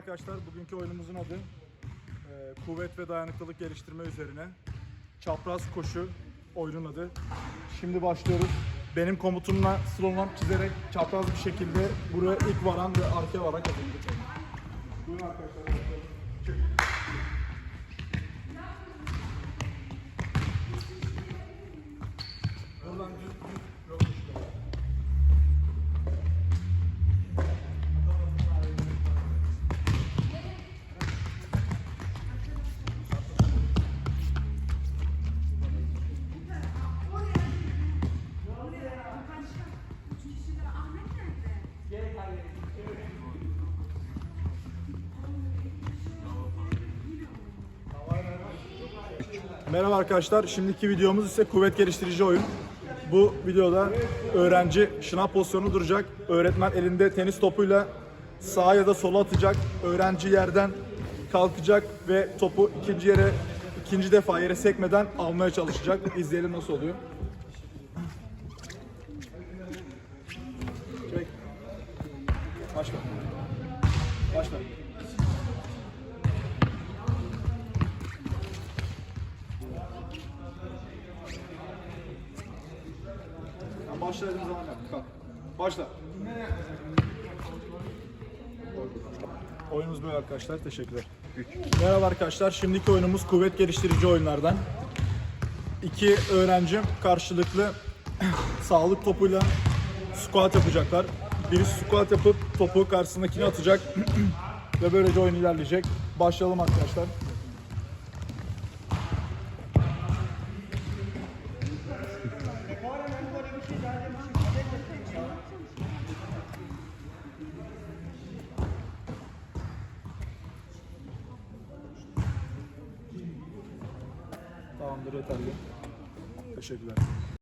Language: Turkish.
arkadaşlar. Bugünkü oyunumuzun adı e, kuvvet ve dayanıklılık geliştirme üzerine. Çapraz koşu oyunun adı. Şimdi başlıyoruz. Benim komutumla slalom çizerek çapraz bir şekilde buraya ilk varan ve arkaya varan kazanacak. Buyurun arkadaşlar. Merhaba arkadaşlar. Şimdiki videomuz ise kuvvet geliştirici oyun. Bu videoda öğrenci şınav pozisyonu duracak. Öğretmen elinde tenis topuyla sağa ya da sola atacak. Öğrenci yerden kalkacak ve topu ikinci yere ikinci defa yere sekmeden almaya çalışacak. İzleyelim nasıl oluyor. Çek. Başla. Başla. Tamam, Başla zaman yap. Kalk. Başla. Oyunumuz böyle arkadaşlar. Teşekkürler. Merhaba arkadaşlar. Şimdiki oyunumuz kuvvet geliştirici oyunlardan. İki öğrencim karşılıklı sağlık topuyla squat yapacaklar. Biri squat yapıp topu karşısındakine atacak ve böylece oyun ilerleyecek. Başlayalım arkadaşlar. Tamamdır yeterli. Teşekkürler.